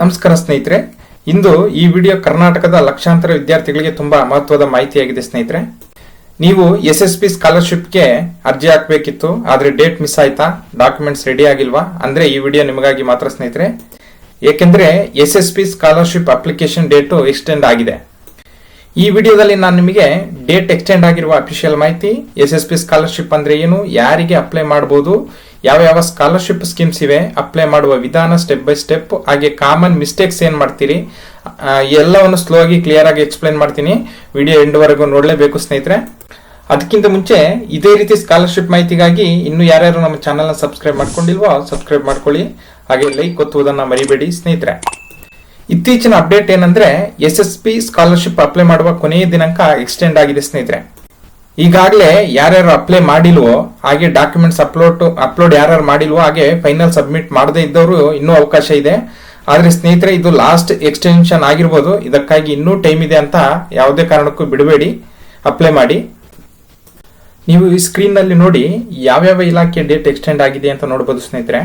ನಮಸ್ಕಾರ ಸ್ನೇಹಿತರೆ. ಇಂದು ಈ ವಿಡಿಯೋ ಕರ್ನಾಟಕದ ಲಕ್ಷಾಂತರ ವಿದ್ಯಾರ್ಥಿಗಳಿಗೆ ತುಂಬಾ ಮಹತ್ವದ ಮಾಹಿತಿಯಾಗಿದೆ ಸ್ನೇಹಿತರೆ. ನೀವು ಎಸ್ ಎಸ್ ಪಿ ಸ್ಕಾಲರ್ಶಿಪ್ಗೆ ಅರ್ಜಿ ಹಾಕಬೇಕಿತ್ತು, ಆದರೆ ಡೇಟ್ ಮಿಸ್ ಆಯ್ತಾ, ಡಾಕ್ಯುಮೆಂಟ್ಸ್ ರೆಡಿ ಆಗಿಲ್ವಾ, ಅಂದ್ರೆ ಈ ವಿಡಿಯೋ ನಿಮಗಾಗಿ ಮಾತ್ರ ಸ್ನೇಹಿತರೆ. ಏಕೆಂದ್ರೆ S S P scholarship application date extend ಆಗಿದೆ. ಈ ವಿಡಿಯೋದಲ್ಲಿ ನಾನು ನಿಮಗೆ ಡೇಟ್ ಎಕ್ಸ್ಟೆಂಡ್ ಆಗಿರುವ ಅಫಿಷಿಯಲ್ ಮಾಹಿತಿ ಎಸ್ ಎಸ್ ಪಿ ಸ್ಕಾಲರ್ಶಿಪ್ ಅಂದ್ರೆ ಏನು, ಯಾರಿಗೆ ಅಪ್ಲೈ ಮಾಡಬಹುದು ಯಾವ ಯಾವ ಸ್ಕಾಲರ್ಶಿಪ್ ಸ್ಕೀಮ್ಸ್ ಇವೆ ಅಪ್ಲೈ ಮಾಡುವ ವಿಧಾನ ಸ್ಟೆಪ್ ಬೈ ಸ್ಟೆಪ್ ಹಾಗೆ ಕಾಮನ್ ಮಿಸ್ಟೇಕ್ಸ್ ಏನ್ ಮಾಡ್ತೀರಿ ಎಲ್ಲವನ್ನು ಸ್ಲೋ ಆಗಿ ಕ್ಲಿಯರ್ ಆಗಿ ಎಕ್ಸ್ಪ್ಲೈನ್ ಮಾಡ್ತೀನಿ. ವಿಡಿಯೋ ಎಂಡ್ವರೆಗೂ ನೋಡಲೇಬೇಕು ಸ್ನೇಹಿತರೆ. ಅದಕ್ಕಿಂತ ಮುಂಚೆ ಇದೇ ರೀತಿ ಸ್ಕಾಲರ್ಶಿಪ್ ಮಾಹಿತಿಗಾಗಿ ಇನ್ನು ಯಾರ್ಯಾರು ನಮ್ಮ ಚಾನಲ್ನ ಸಬ್ಸ್ಕ್ರೈಬ್ ಮಾಡ್ಕೊಂಡಿಲ್ವೋ ಸಬ್ಸ್ಕ್ರೈಬ್ ಮಾಡ್ಕೊಳ್ಳಿ. ಹಾಗೆ ಲೈಕ್ ಒತ್ತುವುದನ್ನ ಮರಿಬೇಡಿ ಸ್ನೇಹಿತರೆ. ಇತ್ತೀಚಿನ ಅಪ್ಡೇಟ್ ಏನಂದ್ರೆ S S P scholarship apply ಮಾಡುವ ಕೊನೆಯ ದಿನಾಂಕ ಎಕ್ಸ್ಟೆಂಡ್ ಆಗಿದೆ ಸ್ನೇಹಿತರೆ. ಈಗಾಗಲೇ ಯಾರ್ಯಾರು ಅಪ್ಲೈ ಮಾಡಿಲ್ವೋ, ಹಾಗೆ ಡಾಕ್ಯುಮೆಂಟ್ಸ್ ಅಪ್ಲೋಡ್ ಅಪ್ಲೋಡ್ ಯಾರ್ಯಾರು ಮಾಡಿಲ್ವೋ, ಹಾಗೆ ಫೈನಲ್ ಸಬ್ಮಿಟ್ ಮಾಡದೇ ಇದ್ದವರು ಇನ್ನೂ ಅವಕಾಶ ಇದೆ. ಆದರೆ ಸ್ನೇಹಿತರೆ, ಇದು ಲಾಸ್ಟ್ ಎಕ್ಸ್ಟೆನ್ಷನ್ ಆಗಿರ್ಬೋದು. ಇದಕ್ಕಾಗಿ ಇನ್ನೂ ಟೈಮ್ ಇದೆ ಅಂತ ಯಾವುದೇ ಕಾರಣಕ್ಕೂ ಬಿಡಬೇಡಿ. ಅಪ್ಲೈ ಮಾಡಿ. ನೀವು ಈ ಸ್ಕ್ರೀನ್ನಲ್ಲಿ ನೋಡಿ ಯಾವ್ಯಾವ ಇಲಾಖೆ ಡೇಟ್ ಎಕ್ಸ್ಟೆಂಡ್ ಆಗಿದೆ ಅಂತ ನೋಡ್ಬೋದು ಸ್ನೇಹಿತರೆ.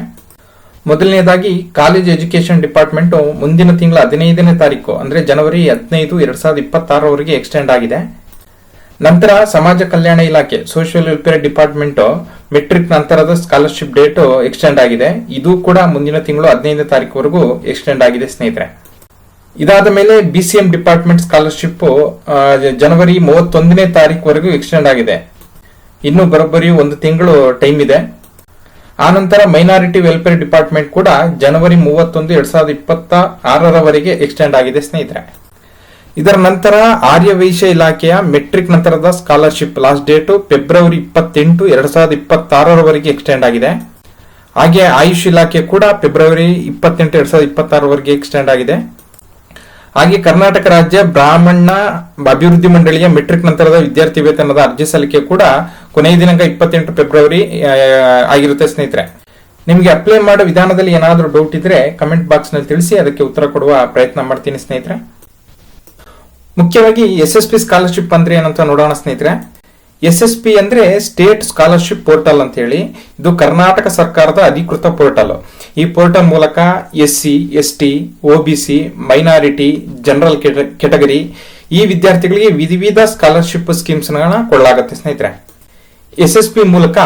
ಮೊದಲನೇದಾಗಿ ಕಾಲೇಜ್ ಎಜುಕೇಶನ್ ಡಿಪಾರ್ಟ್ಮೆಂಟು ಮುಂದಿನ ತಿಂಗಳ ಹದಿನೈದನೇ ತಾರೀಕು, ಅಂದರೆ ಜನವರಿ ಹದಿನೈದು, ಎರಡು ಸಾವಿರದ ಇಪ್ಪತ್ತಾರವರೆಗೆ ಎಕ್ಸ್ಟೆಂಡ್ ಆಗಿದೆ. ನಂತರ ಸಮಾಜ ಕಲ್ಯಾಣ ಇಲಾಖೆ ಸೋಷಿಯಲ್ ವೆಲ್ಫೇರ್ ಡಿಪಾರ್ಟ್ಮೆಂಟ್ ಮೆಟ್ರಿಕ್ ನಂತರದ ಸ್ಕಾಲರ್ಶಿಪ್ ಡೇಟ್ ಎಕ್ಸ್ಟೆಂಡ್ ಆಗಿದೆ. ಇದು ಕೂಡ ಮುಂದಿನ ತಿಂಗಳು ಹದಿನೈದನೇ ತಾರೀಕುವರೆಗೂ ಎಕ್ಸ್ಟೆಂಡ್ ಆಗಿದೆ, ಸ್ನೇಹಿತರೆ. ಇದಾದ ಮೇಲೆ B C M department scholarship ಜನವರಿ ಮೂವತ್ತೊಂದನೇ ತಾರೀಕುವರೆಗೂ ಎಕ್ಸ್ಟೆಂಡ್ ಆಗಿದೆ. ಇನ್ನು ಬರೋಬ್ಬರಿ ಒಂದು ತಿಂಗಳು ಟೈಮ್ ಇದೆ. ಆನಂತರ ಮೈನಾರಿಟಿ ವೆಲ್ಫೇರ್ ಡಿಪಾರ್ಟ್ಮೆಂಟ್ ಕೂಡ ಜನವರಿ ಮೂವತ್ತೊಂದು, ಎರಡ್ ಸಾವಿರದ ಇಪ್ಪತ್ತ ಆರರವರೆಗೆ ಎಕ್ಸ್ಟೆಂಡ್ ಆಗಿದೆ, ಸ್ನೇಹಿತರೆ. ಇದರ ನಂತರ ಆರ್ಯ ವೈಶ್ಯ ಇಲಾಖೆಯ ಮೆಟ್ರಿಕ್ ನಂತರದ ಸ್ಕಾಲರ್ಶಿಪ್ ಲಾಸ್ಟ್ ಡೇಟ್ ಫೆಬ್ರವರಿ ಇಪ್ಪತ್ತೆಂಟು, ಎರಡು ಸಾವಿರದ ಇಪ್ಪತ್ತಾರರವರೆಗೆ ಎಕ್ಸ್ಟೆಂಡ್ ಆಗಿದೆ. ಹಾಗೆ ಆಯುಷ್ ಇಲಾಖೆ ಕೂಡ ಫೆಬ್ರವರಿ ಇಪ್ಪತ್ತೆಂಟು, ಎರಡು ಸಾವಿರದ ಇಪ್ಪತ್ತಾರವರೆಗೆ ಎಕ್ಸ್ಟೆಂಡ್ ಆಗಿದೆ. ಹಾಗೆ ಕರ್ನಾಟಕ ರಾಜ್ಯ ಬ್ರಾಹ್ಮಣ ಅಭಿವೃದ್ಧಿ ಮಂಡಳಿಯ ಮೆಟ್ರಿಕ್ ನಂತರದ ವಿದ್ಯಾರ್ಥಿ ವೇತನದ ಅರ್ಜಿ ಸಲ್ಲಿಕೆ ಕೂಡ ಕೊನೆಯ ದಿನಾಂಕ ಇಪ್ಪತ್ತೆಂಟು ಫೆಬ್ರವರಿ ಆಗಿರುತ್ತೆ ಸ್ನೇಹಿತರೆ. ನಿಮಗೆ ಅಪ್ಲೈ ಮಾಡೋ ವಿಧಾನದಲ್ಲಿ ಏನಾದರೂ ಡೌಟ್ ಇದ್ರೆ ಕಮೆಂಟ್ ಬಾಕ್ಸ್ನಲ್ಲಿ ತಿಳಿಸಿ, ಅದಕ್ಕೆ ಉತ್ತರ ಕೊಡುವ ಪ್ರಯತ್ನ ಮಾಡ್ತೀನಿ ಸ್ನೇಹಿತರೆ. ಮುಖ್ಯವಾಗಿ ಎಸ್ ಎಸ್ ಪಿ ಸ್ಕಾಲರ್ಶಿಪ್ ಅಂದ್ರೆ ಏನಂತ ನೋಡೋಣ ಸ್ನೇಹಿತರೆ. ಎಸ್ ಎಸ್ ಪಿ ಅಂದ್ರೆ ಸ್ಟೇಟ್ ಸ್ಕಾಲರ್ಶಿಪ್ ಪೋರ್ಟಲ್ ಅಂತ ಹೇಳಿ, ಇದು ಕರ್ನಾಟಕ ಸರ್ಕಾರದ ಅಧಿಕೃತ ಪೋರ್ಟಲ್ ಈ ಪೋರ್ಟಲ್ ಮೂಲಕ S C, S T O B C minority general category ಈ ವಿದ್ಯಾರ್ಥಿಗಳಿಗೆ ವಿವಿಧ ಸ್ಕಾಲರ್ಶಿಪ್ ಸ್ಕೀಮ್ಸ್ ಕೊಡಲಾಗುತ್ತೆ ಸ್ನೇಹಿತರೆ. ಎಸ್ ಎಸ್ ಪಿ ಮೂಲಕ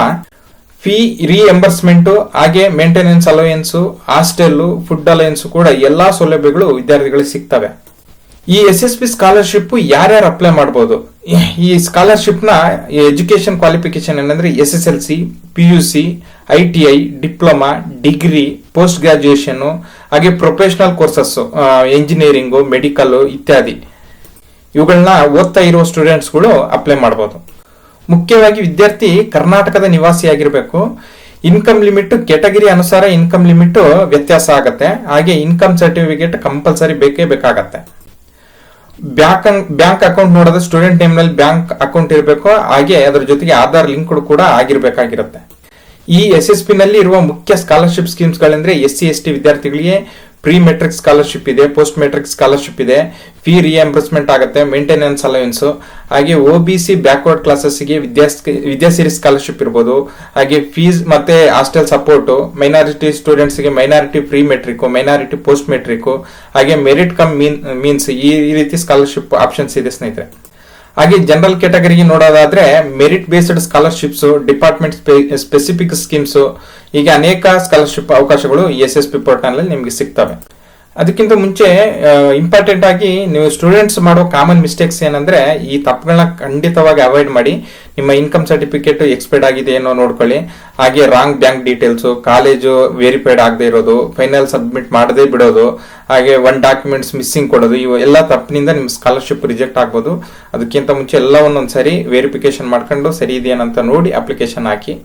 ಫೀ ರಿಎಂಬರ್ಸ್ಮೆಂಟ್ ಹಾಗೆ maintenance allowance hostel food allowance ಕೂಡ ಎಲ್ಲಾ ಸೌಲಭ್ಯಗಳು ವಿದ್ಯಾರ್ಥಿಗಳಿಗೆ ಸಿಗ್ತವೆ. ಈ ಎಸ್ ಎಸ್ ಪಿ ಸ್ಕಾಲರ್ಶಿಪ್ ಯಾರ್ಯಾರು ಅಪ್ಲೈ ಮಾಡಬಹುದು ಈ ಸ್ಕಾಲರ್ಶಿಪ್ನ ಎಜುಕೇಶನ್ ಕ್ವಾಲಿಫಿಕೇಶನ್ ಏನಂದ್ರೆ S S L C P U C I T I diploma degree post graduation ಹಾಗೆ ಪ್ರೊಫೆಷನಲ್ ಕೋರ್ಸಸ್ ಇಂಜಿನಿಯರಿಂಗು ಮೆಡಿಕಲ್ ಇತ್ಯಾದಿ. ಇವುಗಳನ್ನ ಓದ್ತಾ ಇರುವ ಸ್ಟೂಡೆಂಟ್ಸ್ಗಳು ಅಪ್ಲೈ ಮಾಡಬಹುದು ಮುಖ್ಯವಾಗಿ ವಿದ್ಯಾರ್ಥಿ ಕರ್ನಾಟಕದ ನಿವಾಸಿ ಆಗಿರಬೇಕು. ಇನ್ಕಮ್ ಲಿಮಿಟ್ ಕೆಟಗರಿ ಅನುಸಾರ ಇನ್ಕಮ್ ಲಿಮಿಟ್ ವ್ಯತ್ಯಾಸ ಆಗುತ್ತೆ. ಹಾಗೆ ಇನ್ಕಮ್ ಸರ್ಟಿಫಿಕೇಟ್ ಕಂಪಲ್ಸರಿ ಬೇಕೇ ಬೇಕಾಗತ್ತೆ. ಬ್ಯಾಂಕ್ ಬ್ಯಾಂಕ್ ಅಕೌಂಟ್ ನೋಡೋದು ಸ್ಟೂಡೆಂಟ್ ನೇಮ್ನಲ್ಲಿ ಬ್ಯಾಂಕ್ ಅಕೌಂಟ್ ಇರಬೇಕು, ಹಾಗೆ ಅದರ ಜೊತೆಗೆ ಆಧಾರ್ ಲಿಂಕ್ ಕೂಡ ಆಗಿರಬೇಕಾಗಿರುತ್ತೆ. ಈ ಎಸ್ ಎಸ್ ಪಿ ನಲ್ಲಿ ಇರುವ ಮುಖ್ಯ ಸ್ಕಾಲರ್ಶಿಪ್ ಸ್ಕೀಮ್ಸ್ ಗಳಂದ್ರೆ ಎಸ್ ಸಿ, ಎಸ್ ಟಿ ವಿದ್ಯಾರ್ಥಿಗಳಿಗೆ ಪ್ರೀ ಮೆಟ್ರಿಕ್ ಸ್ಕಾಲರ್ಶಿಪ್ ಇದೆ ಪೋಸ್ಟ್ ಮೆಟ್ರಿಕ್ ಸ್ಕಾಲರ್ಶಿಪ್ ಇದೆ. ಫೀ ರಿಎಂಬರ್ಸ್ಮೆಂಟ್ ಆಗುತ್ತೆ ಮೇಂಟೆನೆನ್ಸ್ ಅಲವೆನ್ಸ್ ಹಾಗೆ ಓ ಬಿ ಸಿ ಬ್ಯಾಕ್ವರ್ಡ್ ಕ್ಲಾಸಸ್ಗೆ ವಿದ್ಯಾ ವಿದ್ಯಾಸಿರಿ ಸ್ಕಾಲರ್ಶಿಪ್ ಇರ್ಬೋದು. ಹಾಗೆ ಫೀಸ್ ಮತ್ತೆ ಹಾಸ್ಟೆಲ್ ಸಪೋರ್ಟ್ ಮೈನಾರಿಟಿ ಸ್ಟೂಡೆಂಟ್ಸ್ಗೆ minority pre matric minority post matric ಹಾಗೆ ಮೆರಿಟ್ ಕಮ್ ಮೀನ್ ಮೀನ್ಸ್ ಈ ರೀತಿ ಸ್ಕಾಲರ್ಶಿಪ್ ಆಪ್ಷನ್ಸ್ ಇದೆ ಸ್ನೇಹಿತರೆ. ಹಾಗೆ ಜನರಲ್ ಕ್ಯಾಟಗರಿಗೆ ನೋಡೋದಾದ್ರೆ merit based scholarships department specific schemes ಹೀಗೆ ಅನೇಕ ಸ್ಕಾಲರ್ಶಿಪ್ ಅವಕಾಶಗಳು ಎಸ್ ಎಸ್ ಪಿ ಪೋರ್ಟಲ್ ನಿಮಗೆ ಸಿಗ್ತವೆ. ಅದಕ್ಕಿಂತ ಮುಂಚೆ ಇಂಪಾರ್ಟೆಂಟ್ ಆಗಿ ನೀವು ಸ್ಟೂಡೆಂಟ್ಸ್ ಮಾಡೋ ಕಾಮನ್ ಮಿಸ್ಟೇಕ್ಸ್ ಏನಂದ್ರೆ ಈ ತಪ್ಪುಗಳನ್ನ ಖಂಡಿತವಾಗಿ ಅವಾಯ್ಡ್ ಮಾಡಿ, ನಿಮ್ಮ ಇನ್ಕಮ್ ಸರ್ಟಿಫಿಕೇಟ್ ಎಕ್ಸ್ಪೈರ್ಡ್ ಆಗಿದೆ ಏನೋ ನೋಡ್ಕೊಳ್ಳಿ. ಹಾಗೆ wrong bank details college verified ಆಗದೆ ಇರೋದು ಫೈನಲ್ ಸಬ್ಮಿಟ್ ಮಾಡದೇ ಬಿಡೋದು, ಹಾಗೆ ಒನ್ ಡಾಕ್ಯುಮೆಂಟ್ಸ್ ಮಿಸ್ಸಿಂಗ್ ಕೊಡೋದು, ಇವು ಎಲ್ಲ ತಪ್ಪಿನಿಂದ ನಿಮ್ಮ ಸ್ಕಾಲರ್ಶಿಪ್ ರಿಜೆಕ್ಟ್ ಆಗ್ಬೋದು. ಅದಕ್ಕಿಂತ ಮುಂಚೆ ಎಲ್ಲ ಒಂದೊಂದ್ಸರಿ ವೆರಿಫಿಕೇಶನ್ ಮಾಡ್ಕೊಂಡು ಸರಿ ಇದೆಯೇನಂತ ನೋಡಿ ಅಪ್ಲಿಕೇಶನ್ ಹಾಕಿ.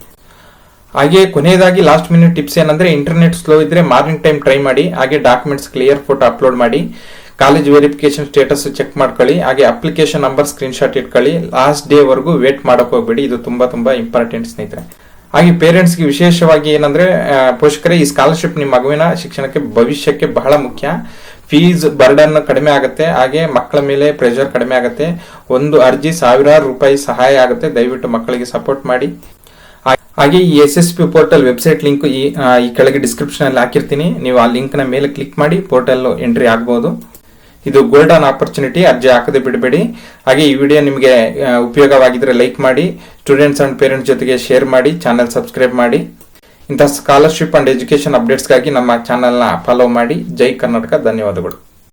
ಹಾಗೆ ಕೊನೆಯದಾಗಿ ಲಾಸ್ಟ್ ಮಿನಿಟ್ ಟಿಪ್ಸ್ ಏನಂದ್ರೆ ಇಂಟರ್ನೆಟ್ ಸ್ಲೋ ಇದ್ರೆ ಮಾರ್ನಿಂಗ್ ಟೈಮ್ ಟ್ರೈ ಮಾಡಿ, ಹಾಗೆ ಡಾಕ್ಯುಮೆಂಟ್ಸ್ ಕ್ಲಿಯರ್ ಫೋಟೋ ಅಪ್ಲೋಡ್ ಮಾಡಿ ಕಾಲೇಜ್ ವೆರಿಫಿಕೇಶನ್ ಸ್ಟೇಟಸ್ ಚೆಕ್ ಮಾಡ್ಕೊಳ್ಳಿ, ಹಾಗೆ ಅಪ್ಲಿಕೇಶನ್ ನಂಬರ್ ಸ್ಕ್ರೀನ್ಶಾಟ್ ಇಟ್ಕೊಳ್ಳಿ ಲಾಸ್ಟ್ ಡೇ ವರೆಗೂ ವೇಟ್ ಮಾಡಕ್ ಹೋಗ್ಬೇಡಿ, ಇದು ತುಂಬಾ ತುಂಬಾ ಇಂಪಾರ್ಟೆಂಟ್ ಸ್ನೇಹಿತರೆ. ಹಾಗೆ ಪೇರೆಂಟ್ಸ್ಗೆ ವಿಶೇಷವಾಗಿ ಏನಂದ್ರೆ ಪೋಷಕರೇ, ಈ ಸ್ಕಾಲರ್ಶಿಪ್ ನಿಮ್ಮ ಮಗುವಿನ ಶಿಕ್ಷಣಕ್ಕೆ, ಭವಿಷ್ಯಕ್ಕೆ ಬಹಳ ಮುಖ್ಯ. ಫೀಸ್ ಬರ್ಡನ್ ಕಡಿಮೆ ಆಗುತ್ತೆ, ಹಾಗೆ ಮಕ್ಕಳ ಮೇಲೆ ಪ್ರೆಷರ್ ಕಡಿಮೆ ಆಗುತ್ತೆ. ಒಂದು ಅರ್ಜಿ ಸಾವಿರಾರು ರೂಪಾಯಿ ಸಹಾಯ ಆಗುತ್ತೆ, ದಯವಿಟ್ಟು ಮಕ್ಕಳಿಗೆ ಸಪೋರ್ಟ್ ಮಾಡಿ. ಹಾಗೆ ಈ S S P portal website link ಈ ಈ ಕೆಳಗೆ ಡಿಸ್ಕ್ರಿಪ್ಷನ್ ಅಲ್ಲಿ ಹಾಕಿರ್ತೀನಿ. ನೀವು ಆ ಲಿಂಕ್ನ ಮೇಲೆ ಕ್ಲಿಕ್ ಮಾಡಿ ಪೋರ್ಟಲ್ ಎಂಟ್ರಿ ಆಗ್ಬೋದು. ಇದು ಗೋಲ್ಡನ್ ಆಪರ್ಚುನಿಟಿ ಅರ್ಜಿ ಹಾಕದೆ ಬಿಡಬೇಡಿ. ಹಾಗೆ ಈ ವಿಡಿಯೋ ನಿಮಗೆ ಉಪಯೋಗವಾಗಿದ್ದರೆ ಲೈಕ್ ಮಾಡಿ ಸ್ಟೂಡೆಂಟ್ಸ್ ಅಂಡ್ ಪೇರೆಂಟ್ಸ್ ಜೊತೆಗೆ ಶೇರ್ ಮಾಡಿ ಚಾನಲ್ ಸಬ್ಸ್ಕ್ರೈಬ್ ಮಾಡಿ. ಇಂಥ ಸ್ಕಾಲರ್ಶಿಪ್ ಅಂಡ್ ಎಜುಕೇಶನ್ ಅಪ್ಡೇಟ್ಸ್ಗಾಗಿ ನಮ್ಮ ಚಾನಲ್ನ ಫಾಲೋ ಮಾಡಿ. ಜೈ ಕರ್ನಾಟಕ, ಧನ್ಯವಾದಗಳು.